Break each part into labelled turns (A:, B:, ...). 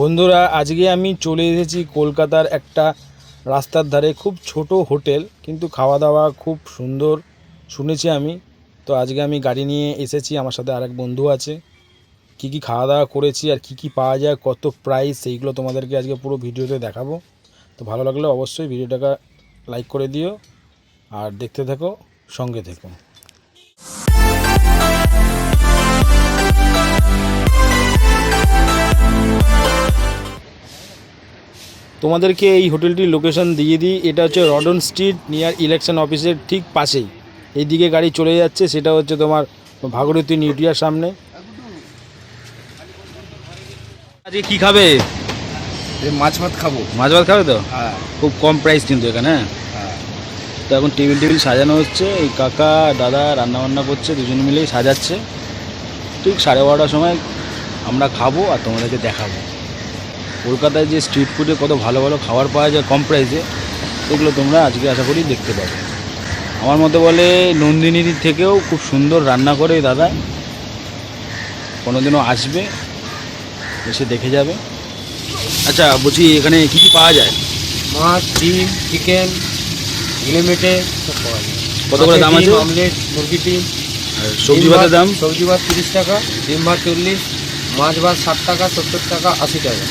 A: বন্ধুরা, আজকে আমি চলে এসেছি কলকাতার একটা রাস্তার ধারে, খুব ছোট হোটেল, কিন্তু খাওয়া দাওয়া খুব সুন্দর শুনেছি আমি। তো আজকে আমি গাড়ি নিয়ে এসেছি, আমার সাথে আরেক বন্ধু আছে। কি কি খাওয়া দাওয়া করেছি আর কি কি পাওয়া যায়, কত প্রাইস সেইগুলো তোমাদেরকে আজকে পুরো ভিডিওতে দেখাবো। তো ভালো লাগলে অবশ্যই ভিডিওটাকে লাইক করে দিও, আর দেখতে থাকো, সঙ্গে থেকো। তোমাদেরকে এই হোটেলটির লোকেশন দিয়ে দিই। এটা হচ্ছে রডন স্ট্রিট নিয়ার ইলেকশন অফিসের ঠিক পাশেই। এইদিকে গাড়ি চলে যাচ্ছে সেটা হচ্ছে তোমার ভাগরতী নিউটিয়ার সামনে। আজকে কি খাবে?
B: মাছ ভাত খাব।
A: মাছ ভাত খাবে তো?
B: হ্যাঁ।
A: খুব কম প্রাইস কিন্তু এখানে হ্যাঁ?
B: হ্যাঁ।
A: তো এখন টেবিল টেবিল সাজানো হচ্ছে এই কাকা দাদা রান্না বান্না করছে দুজন মিলেই সাজাচ্ছে। ঠিক সাড়ে বারোটার সময় আমরা খাব আর তোমাদেরকে দেখাবো। কলকাতায় যে স্ট্রিট ফুডে কত ভালো ভালো খাবার পাওয়া যায় কম প্রাইসে সেগুলো তোমরা আজকে আশা করি দেখতে পাবে। আমার মতে বলে নন্দিনীর থেকেও খুব সুন্দর রান্না করে দাদা। কোনোদিনও আসবে এসে দেখে যাবে। আচ্ছা বলছি এখানে কী কী পাওয়া যায়?
B: মাছ ডিম চিকেন গিলেমেটে সব পাওয়া যায়।
A: কত করে দাম আছে?
B: অমলেট মুরগি ডিম
A: সবজি ভাতের দাম?
B: সবজি ভাত তিরিশ টাকা ডিম ভাত চল্লিশ মাছ ভাত ষাট টাকা সত্তর টাকা আশি টাকা।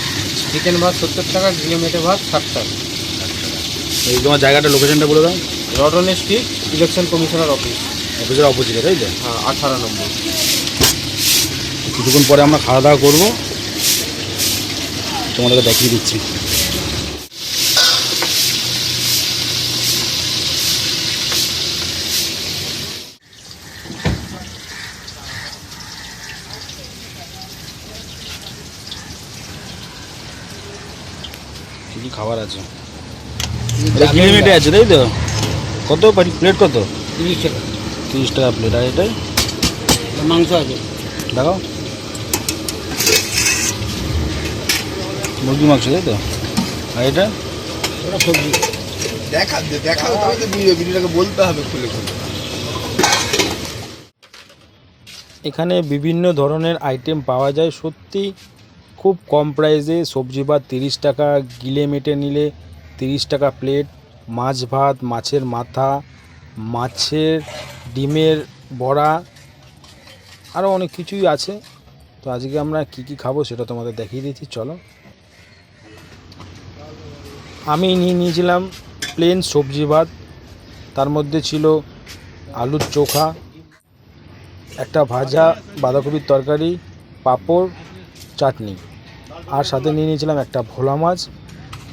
B: চিকেন ভাত সত্তর টাকা গিলেমেটে ভাত ষাট টাকা।
A: এই তোমার জায়গাটা লোকেশনটা বলে দাও।
B: Rawdon Street election commissioner office
A: অফিসের অপোজিটে তাই তো?
B: হ্যাঁ আঠারো নম্বর।
A: কিছুক্ষণ পরে আমরা খাওয়া দাওয়া করব। তোমাদেরকে দেখিয়ে দিচ্ছি। কি কি খাবার আছে? আছে তাই তো? কত প্লেট কত?
B: তিরিশ টাকা।
A: তিরিশ টাকা প্লেট আর এটাই
B: মাংস আছে।
A: দেখাও। মুরগি মাংস তাই তো? আর এটা?
B: ওটা সবজি।
C: দেখা দেখা তবে তো ভিডিও ভিডিওটাকে বলতে হবে খুলে খুলে।
A: এখানে বিভিন্ন ধরনের আইটেম পাওয়া যায় সত্যি। খুব কম প্রাইসে সবজি ভাত তিরিশ টাকা, গিলে মেটে নিলে তিরিশ টাকা প্লেট, মাছ ভাত, মাছের মাথা, মাছের ডিমের বড়া আরও অনেক কিছুই আছে। তো আজকে আমরা কি কি খাব সেটা তোমাদের দেখিয়ে দিচ্ছি, চলো। আমি নিয়ে নিয়েছিলাম প্লেন সবজি ভাত, তার মধ্যে ছিল আলুর চোখা, একটা ভাজা বাঁধাকপির তরকারি, পাঁপড়, চাটনি। আর সাথে নিয়ে নিয়েছিলাম একটা ভোলা মাছ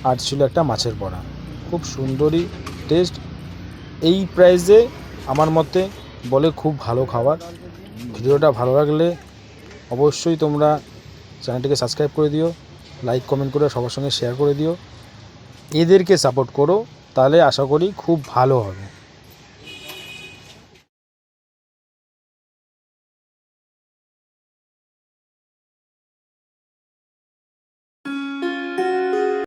A: আর ছিল একটা মাছের বড়া। খুব সুন্দরই টেস্ট এই প্রাইসে আমার মতে বলে খুব ভালো খাবার। ভিডিওটা ভালো লাগলে অবশ্যই তোমরা চ্যানেলটিকে সাবস্ক্রাইব করে দিও লাইক কমেন্ট করে সবার সঙ্গে শেয়ার করে দিও। এদেরকে সাপোর্ট করো, তাহলে আশা করি খুব ভালো হবে।